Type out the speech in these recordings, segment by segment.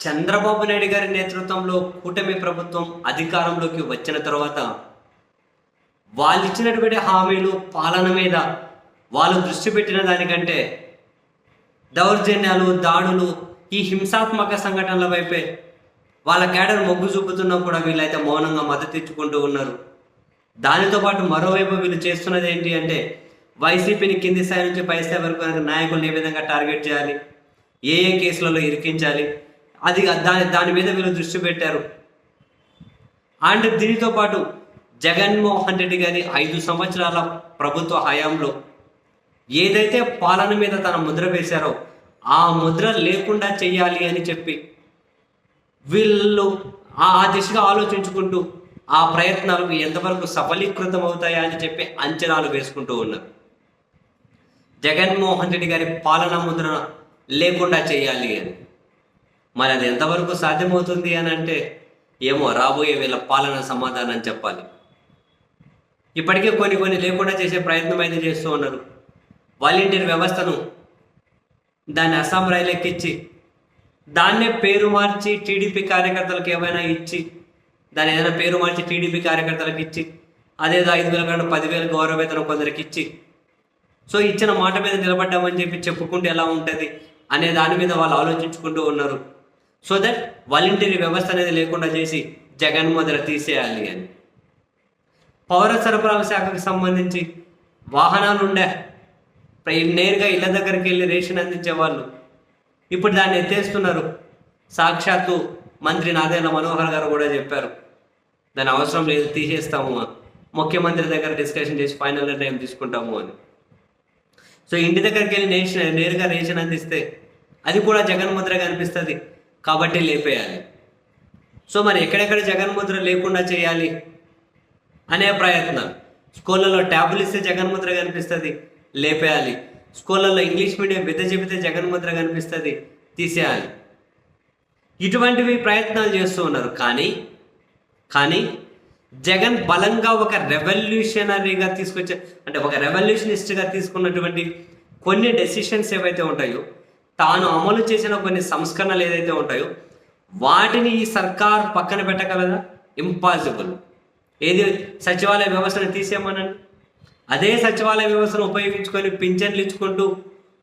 చంద్రబాబు నాయుడు గారి నేతృత్వంలో కూటమి ప్రభుత్వం అధికారంలోకి వచ్చిన తర్వాత వాళ్ళు ఇచ్చినటువంటి హామీలు పాలన మీద వాళ్ళు దృష్టి పెట్టిన దానికంటే దౌర్జన్యాలు దాడులు ఈ హింసాత్మక సంఘటనల వైపే వాళ్ళ కేడర్ మొగ్గు చూపుతున్నా కూడా వీళ్ళైతే మౌనంగా మద్దతు ఇచ్చుకుంటూ ఉన్నారు. దానితో పాటు మరోవైపు వీళ్ళు చేస్తున్నది ఏంటి అంటే వైసీపీని కింది స్థాయి నుంచి పై స్థాయి వరకు నాయకులను ఏ విధంగా టార్గెట్ చేయాలి? ఏ ఏ కేసులలో ఇరికించాలి? అది దాని దాని మీద వీళ్ళు దృష్టి పెట్టారు. అండ్ దీనితో పాటు జగన్మోహన్ రెడ్డి గారి ఐదు సంవత్సరాల ప్రభుత్వ హయాంలో ఏదైతే పాలన మీద తన ముద్ర వేశారో ఆ ముద్ర లేకుండా చెయ్యాలి అని చెప్పి వీళ్ళు ఆ ఆ దిశగా ఆలోచించుకుంటూ ఆ ప్రయత్నాలకు ఎంతవరకు సఫలీకృతం అవుతాయా అని చెప్పి అంచనాలు వేసుకుంటూ ఉన్నారు. జగన్మోహన్ రెడ్డి గారి పాలన ముద్ర లేకుండా చేయాలి అని. మరి అది ఎంతవరకు సాధ్యమవుతుంది అని అంటే ఏమో రాబోయే వీళ్ళ పాలన సమాధానం చెప్పాలి. ఇప్పటికే కొన్ని కొన్ని లేకుండా చేసే ప్రయత్నం అయితే చేస్తూ ఉన్నారు. వాలంటీర్ వ్యవస్థను దాన్ని అస్సాం రైలు దాన్నే పేరు మార్చి టీడీపీ కార్యకర్తలకు ఏమైనా ఇచ్చి దాని ఏదైనా పేరు మార్చి టీడీపీ కార్యకర్తలకు ఇచ్చి అదేదో ఐదు వేల కన్నా పదివేల గౌరవ వేతనం కొందరికి ఇచ్చి సో ఇచ్చిన మాట మీద నిలబడ్డామని చెప్పి చెప్పుకుంటే ఎలా ఉంటుంది అనే దాని మీద వాళ్ళు ఆలోచించుకుంటూ ఉన్నారు. సో దట్ వాలంటీర్ వ్యవస్థ అనేది లేకుండా చేసి జగన్ ముద్ర తీసేయాలి అని. పౌర సరఫరాల శాఖకు సంబంధించి వాహనాలు ఉండే నేరుగా ఇళ్ళ దగ్గరికి వెళ్ళి రేషన్ అందించే వాళ్ళు ఇప్పుడు దాన్ని ఎత్తేస్తున్నారు. సాక్షాత్తు మంత్రి నాదేళ్ళ మనోహర్ గారు కూడా చెప్పారు. దాని అవసరం లేదు తీసేస్తాము ముఖ్యమంత్రి దగ్గర డిస్కషన్ చేసి ఫైనల్ నిర్ణయం తీసుకుంటాము అని. సో ఇంటి దగ్గరికి వెళ్ళి నేషన్ నేరుగా రేషన్ అందిస్తే అది కూడా జగన్ ముద్రగా అనిపిస్తుంది. కాబట్టి లేపేయాలి. సో మరి ఎక్కడెక్కడ జగన్ ముద్ర లేకుండా చేయాలి అనే ప్రయత్నం. స్కూళ్ళలో ట్యాబ్లు ఇస్తే జగన్ ముద్ర కనిపిస్తుంది లేపేయాలి. స్కూళ్ళల్లో ఇంగ్లీష్ మీడియం బిద్ద చెబితే జగన్ ముద్ర కనిపిస్తుంది తీసేయాలి. ఇటువంటివి ప్రయత్నాలు చేస్తూ ఉన్నారు. కానీ కానీ జగన్ బలంగా ఒక రెవల్యూషనరీగా తీసుకొచ్చే అంటే ఒక రెవల్యూషనిస్ట్గా తీసుకున్నటువంటి కొన్ని డెసిషన్స్ ఏవైతే ఉంటాయో తాను అమలు చేసిన కొన్ని సంస్కరణలు ఏదైతే ఉంటాయో వాటిని ఈ సర్కార్ పక్కన పెట్టగలదా? ఇంపాసిబుల్ ఏది? సచివాలయ వ్యవస్థను తీసేయమనండి. అదే సచివాలయ వ్యవస్థను ఉపయోగించుకొని పింఛన్లు ఇచ్చుకుంటూ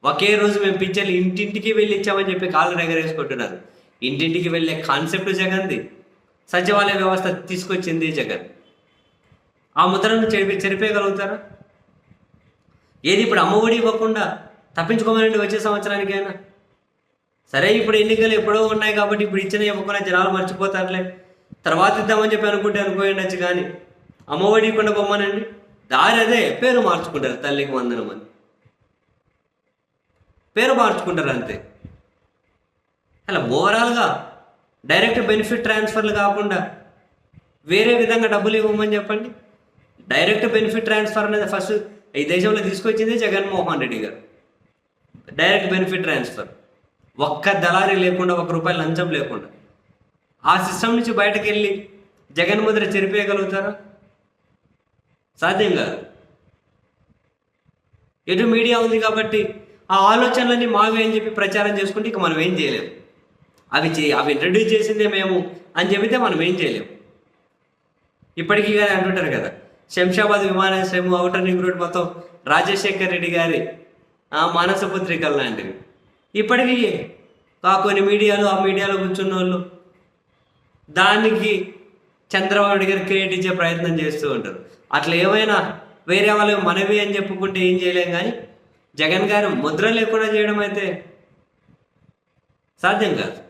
ఒకే రోజు మేము పింఛన్లు ఇంటింటికి వెళ్ళి ఇచ్చామని చెప్పి కాళ్ళు ఎగరేసుకుంటున్నారు ఇంటింటికి వెళ్ళే కాన్సెప్ట్ జగన్ది సచివాలయ వ్యవస్థ తీసుకొచ్చింది జగన్. ఆ ముద్రను చెరిపి చెరిపేయగలుగుతారా? ఏది ఇప్పుడు అమ్మఒడి ఇవ్వకుండా తప్పించుకోమనండి వచ్చే సంవత్సరానికైనా సరే ఇప్పుడు ఎన్నికలు ఎప్పుడో ఉన్నాయి కాబట్టి ఇప్పుడు ఇచ్చిన ఇవ్వకుండా జనాలు మర్చిపోతారులే. తర్వాత ఇద్దామని చెప్పి అనుకుంటే అనుకోండొచ్చు కానీ అమ్మఒడి ఇవ్వకుండా బొమ్మనండి దారి అదే పేరు మార్చుకుంటారు తల్లికి వందనం అని. పేరు మార్చుకుంటారు అంతే. అలా ఓవరాల్గా డైరెక్ట్ బెనిఫిట్ ట్రాన్స్ఫర్లు కాకుండా వేరే విధంగా డబ్బులు ఇవ్వమని చెప్పండి. డైరెక్ట్ బెనిఫిట్ ట్రాన్స్ఫర్ అనేది ఫస్ట్ ఈ దేశంలో తీసుకొచ్చింది జగన్మోహన్ రెడ్డి గారు. Direct benefit transfer. ఒక్క దళారీ లేకుండా ఒక రూపాయి లంచం లేకుండా. ఆ సిస్టమ్ నుంచి బయటకు వెళ్ళి జగన్ ముద్ర చెరిపేయగలుగుతారా? సాధ్యం కాదు. ఎటు మీడియా ఉంది కాబట్టి ఆ ఆలోచనలన్నీ మావే అని చెప్పి ప్రచారం చేసుకుంటే ఇక మనం ఏం చేయలేము అవి చే అవి ఇంట్రడ్యూస్ చేసిందే మేము అని చెబితే మనం ఏం చేయలేము ఇప్పటికీ కానీ అంటుంటారు కదా శంషాబాద్ విమానాశ్రయం అవుటర్ రింగ్ రోడ్ మొత్తం రాజశేఖర్ రెడ్డి గారి మానస పుత్రికలు లాంటివి. ఇప్పటికీ ఆ కొన్ని మీడియాలో ఆ మీడియాలో కూర్చున్న వాళ్ళు దానికి చంద్రబాబు నాయుడు గారు క్రియేట్ ఇచ్చే ప్రయత్నం చేస్తూ ఉంటారు. అట్లా ఏమైనా వేరే వాళ్ళు మనవి అని చెప్పుకుంటే ఏం చేయలేం కానీ జగన్ గారు ముద్ర లేకుండా చేయడం అయితే సాధ్యం కాదు.